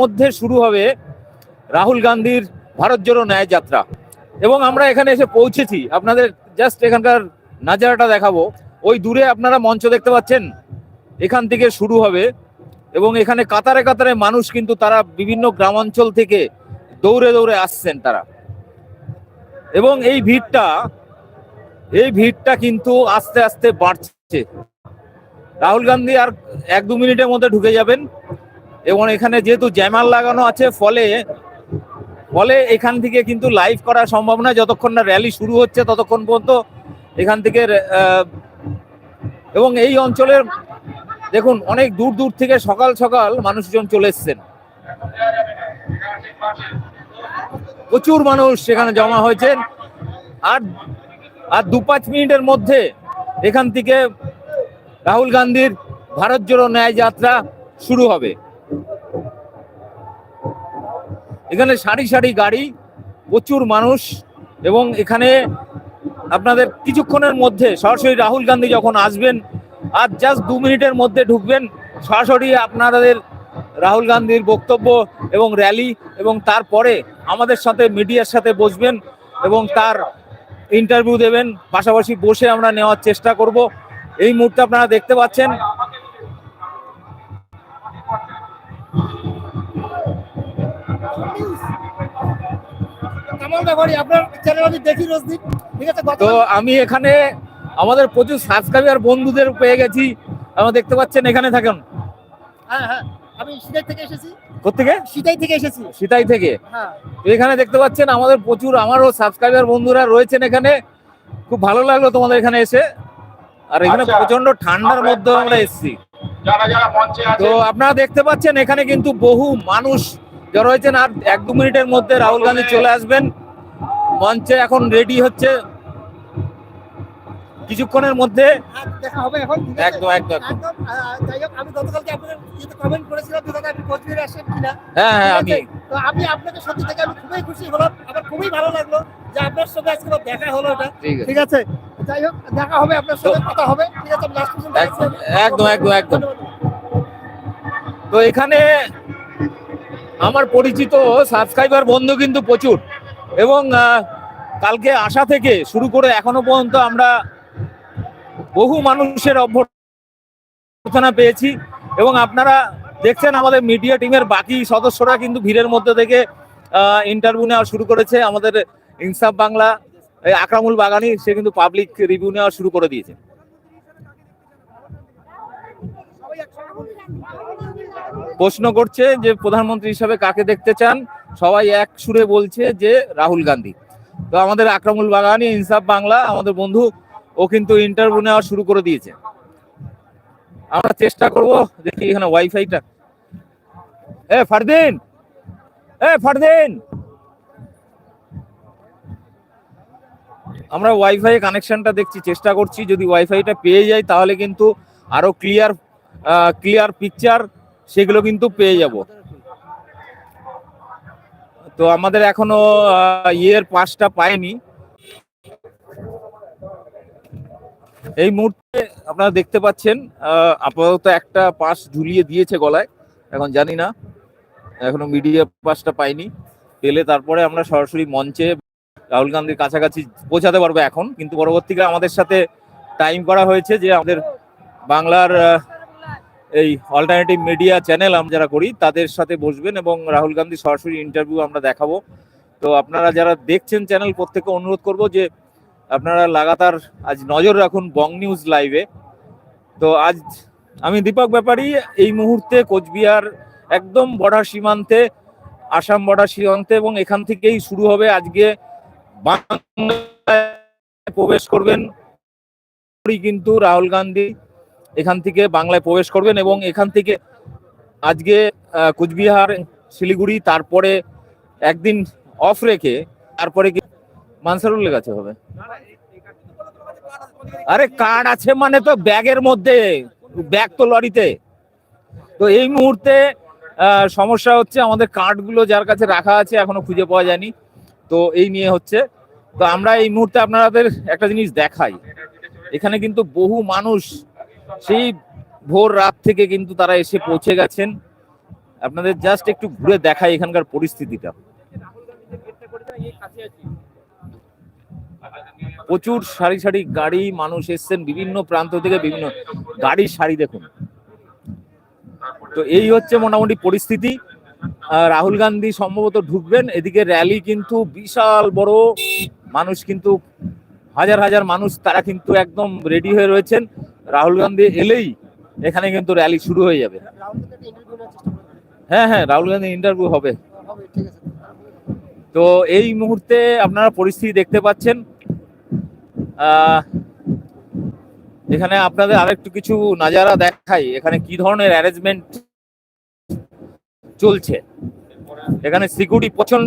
মধ্যে শুরু হবে রাহুল গান্ধীর ভারত জোড়ো ন্যায় যাত্রা। এবং আমরা এখানে এসে পৌঁছেছি। আপনাদের জাস্ট এখানকার নাজারাটা দেখাবো। ওই দূরে আপনারা মঞ্চ দেখতে পাচ্ছেন? এখান থেকে শুরু হবে। এবং এখানে কাতারে কাতারে মানুষ কিন্তু তারা বিভিন্ন গ্রামাঞ্চল থেকে দৌড়ে দৌড়ে আসছেন তারা। এবং এই ভিড়টা এই ভিড়টা কিন্তু আস্তে আস্তে বাড়ছে। রাহুল গান্ধী আর এক দু মিনিটের মধ্যে ঢুকে যাবেন। এবং এখানে যেহেতু জ্যামার লাগানো আছে, ফলে ফলে এখান থেকে কিন্তু লাইভ করা সম্ভব নয়। যতক্ষণ না র্যালি শুরু হচ্ছে, ততক্ষণ পর্যন্ত এখান থেকে এবং এই অঞ্চলের, দেখুন, অনেক দূর দূর থেকে সকাল সকাল মানুষজন চলে এসছেন। প্রচুর মানুষ সেখানে জমা হয়েছেন। আর আর দু পাঁচ মিনিটের মধ্যে এখান থেকে রাহুল গান্ধীর ভারত জোড়ো ন্যায় যাত্রা শুরু হবে। এখানে সারি সারি গাড়ি, প্রচুর মানুষ এবং এখানে আপনাদের কিছুক্ষণের মধ্যে সরাসরি রাহুল গান্ধী যখন আসবেন, আর জাস্ট দু মিনিটের মধ্যে ঢুকবেন, সরাসরি আপনাদের রাহুল গান্ধীর বক্তব্য এবং র্যালি এবং তারপরে আমাদের সাথে মিডিয়ার সাথে বসবেন এবং তার ইন্টারভিউ দেবেন, পাশাপাশি বসে আমরা নেওয়ার চেষ্টা করব। এই মুহূর্তে আপনারা দেখতে পাচ্ছেন তো আমি এখানে আমাদের প্রচুর সাবস্ক্রাইবার বন্ধুদের পেয়ে গেছি। আমরা দেখতে পাচ্ছেন এখানে থাকেন। হ্যাঁ হ্যাঁ আমি সিটাই থেকে এসেছি। কোথেকে সিটাই থেকে এসেছি। সিতাই থেকে। হ্যাঁ। এখানে দেখতে পাচ্ছেন আমাদের প্রচুর আমারও সাবস্ক্রাইবার বন্ধুরা রয়েছেন এখানে। খুব ভালো লাগল তোমাদের এখানে এসে। আর এখানে আচ্ছা। প্রচণ্ড ঠান্ডার মধ্যে আমরা এসেছি। যারা যারা মঞ্চে আছে তো আপনারা দেখতে পাচ্ছেন এখানে কিন্তু বহু মানুষ জড়ো হয়েছেন আর এক দু মিনিটের মধ্যে রাহুল গান্ধী চলে আসবেন। মঞ্চে এখন রেডি হচ্ছে। কিছুক্ষণের মধ্যে দেখা হবে এখন একদম, একদম, যাই হোক আমি গতকালকে আপনার ইয়েতে কমেন্ট করেছিলাম যে দাদা আপনি কোচবিহারে আসেন কিনা হ্যাঁ হ্যাঁ আমি তো আমি আপনাকে সত্যি থেকে আমি খুবই খুশি হলাম। আমার খুবই ভালো লাগল যে আপনার সঙ্গে আজকে দেখা হলো এটা। ঠিক আছে। যাই হোক দেখা হবে আপনার সঙ্গে কথা হবে। ঠিক আছে লাস্ট পর্যন্ত। একদম, একদম, একদম। তো এখানে আমার পরিচিত সাবস্ক্রাইবার বন্ধু কিন্তু প্রচুর। এবং কালকে আসা থেকে শুরু করে এখনও পর্যন্ত আমরা বহু মানুষের অভ্যর্থনা পেয়েছি। এবং আপনারা দেখছেন আমাদের মিডিয়া টিমের বাকি সদস্যরা কিন্তু ভিড়ের মধ্যে থেকে ইন্টারভিউ নেওয়া শুরু করেছে। আমাদের ইনসাফ বাংলা আকরামুল বাগানি, সে কিন্তু পাবলিক রিভিউ নেওয়া শুরু করে দিয়েছে। প্রশ্ন করছে যে প্রধানমন্ত্রী হিসাবে কাকে দেখতে চান? সবাই এক সুরে বলছে যে রাহুল গান্ধী। তো আমাদের আকরামুল বাগানি, ইনসাফ বাংলা, আমাদের বন্ধু, ও কিন্তু ইন্টারভিউ নেওয়া শুরু করে দিয়েছে। আমরা চেষ্টা করব দেখি এখানে ওয়াইফাইটা এ, ফারদিন! এ, ফারদিন! আমরা ওয়াইফাই কানেকশনটা দেখছি, চেষ্টা করছি, যদি ওয়াইফাইটা পেয়ে যাই, তাহলে কিন্তু আরও ক্লিয়ার ক্লিয়ার পিকচার সেগুলো কিন্তু পেয়ে যাব। তো আমাদের এখনও ইয়ের পাসটা পাইনি। এই মুহূর্তে আপনারা দেখতে পাচ্ছেন আপাতত একটা পাস ঝুলিয়ে দিয়েছে গলায়, এখন জানি না। এখনও মিডিয়া পাসটা পাইনি। পেলে তারপরে আমরা সরাসরি মঞ্চে রাহুল গান্ধীর কাছাকাছি পৌঁছাতে পারব এখন। কিন্তু পরবর্তীকালে আমাদের সাথে টাইম করা হয়েছে যে আমাদের বাংলার এই অল্টারনেটিভ মিডিয়া চ্যানেল আমরা যারা করি, তাদের সাথে বসবেন এবং রাহুল গান্ধী সরাসরি ইন্টারভিউ আমরা দেখাবো। তো আপনারা যারা দেখছেন চ্যানেল প্রত্যেককে অনুরোধ করব যে আপনারা লাগাতার আজ নজর রাখুন বং নিউজ লাইভে তো আজ আমি দীপক ব্যাপারী, এই মুহূর্তে কোচবিহার একদম বর্ডার সীমান্তে, আসাম বর্ডার সীমান্তে এবং এখান থেকেই শুরু হবে আজকে বাংলায় প্রবেশ করবেন। কিন্তু রাহুল গান্ধী এখান থেকে বাংলায় প্রবেশ করবেন এবং এখান থেকে আজকে কুচবিহার, শিলিগুড়ি, তারপরে একদিন অফ রেখে তারপরে কি মানসারুলের কাছে হবে? আরে কার্ড আছে মানে তো ব্যাগের মধ্যে, ব্যাগ তো লরিতে। তো এই মুহূর্তে সমস্যা হচ্ছে আমাদের কার্ডগুলো যার কাছে রাখা আছে এখনও খুঁজে পাওয়া যায়নি। তো এই নিয়ে হচ্ছে, তো আমরা এই মুহূর্তে আপনাদের একটা জিনিস দেখাই। এখানে কিন্তু বহু মানুষ সেই ভোর রাত থেকে কিন্তু তারা এসে পৌঁছে গেছেন। আপনাদের জাস্ট একটু ঘুরে দেখাই এখানকার পরিস্থিতিটা। প্রচুর সারি সারি গাড়ি মানুষ এসছেন বিভিন্ন প্রান্ত থেকে বিভিন্ন গাড়ির সারি দেখুন। তো এই হচ্ছে মোটামুটি পরিস্থিতি। রাহুল গান্ধী সম্ভবত ঢুকবেন, এদিকে র্যালি কিন্তু বিশাল বড়। মানুষ কিন্তু, হাজার হাজার মানুষ তারা কিন্তু একদম রেডি হয়ে রয়েছেন। রাহুল গান্ধী এলেই এখানে কিন্তু র্যালি শুরু হয়ে যাবে। হ্যাঁ হ্যাঁ রাহুল গান্ধী ইন্টারভিউ হবে। তো এই মুহূর্তে আপনারা পরিস্থিতি দেখতে পাচ্ছেন। এখানে আপনাদের আরেকটু কিছু নাজারা দেখাই। এখানে কি ধরনের অ্যারেঞ্জমেন্ট চলছে? এখানে সিকিউরিটি প্রচণ্ড